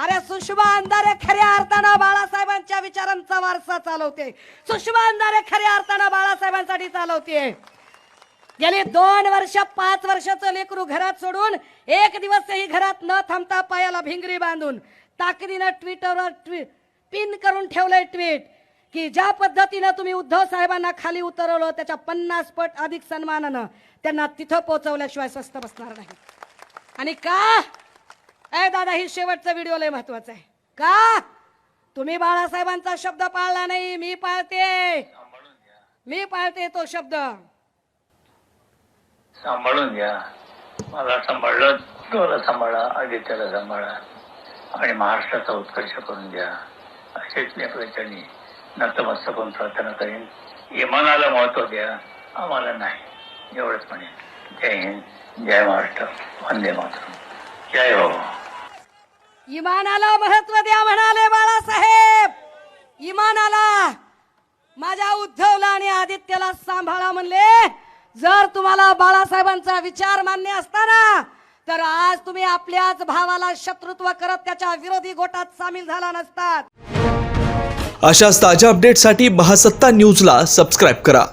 अरे सुषमा अंधारे खऱ्या अर्थानं बाळासाहेबांच्या विचारांचा वारसा चालवते. सुषमा अंधारे खऱ्या अर्थानं बाळासाहेबांसाठी चालवते. गेली दोन वर्ष पाच वर्षाचं लेकरू घरात सोडून एक दिवसही घरात न थांबता पायाला भिंगरी बांधून ताकदीनं ट्विटरवर ट्वी पिन करून ठेवलंय ट्विट की ज्या पद्धतीनं तुम्ही उद्धव साहेबांना खाली उतरवलं त्याच्या पन्नास पट अधिक सन्मानानं त्यांना तिथं पोहोचवल्याशिवाय स्वस्त बसणार नाही. आणि का? ए दादा ही शेवटचा व्हिडिओ लय महत्त्वाचा आहे. का? तुम्ही बाळासाहेबांचा शब्द पाळला नाही मी पाळते. मी पाळते तो शब्द. सांभाळून घ्या. मला सांभाळलं तुला सांभाळा आदित्याला सांभाळा. आणि महाराष्ट्राचा उत्कर्ष करून द्या असेच मी प्रचंडी नतमस्तक होऊन प्रार्थना करेन. इमानाला महत्त्व द्या. आम्हाला नाही. एवढंच म्हणेन. जय हिंद जय महाराष्ट्र. वंदे मातरम. जय हो. इमानाला महत्त्व द्या म्हणाले बाळासाहेब. इमानाला माझ्या उद्धवला आणि आदित्यला सांभाळा म्हणले. जर तुम्हाला बाळासाहेबांचा विचार मान्य असताना तर आज तुम्ही आपल्याच भावाला शत्रुत्व करत त्याच्या विरोधी गोटात सामील झाला नसतात. अशाच ताज्या अपडेटसाठी महासत्ता न्यूजला सबस्क्राईब करा.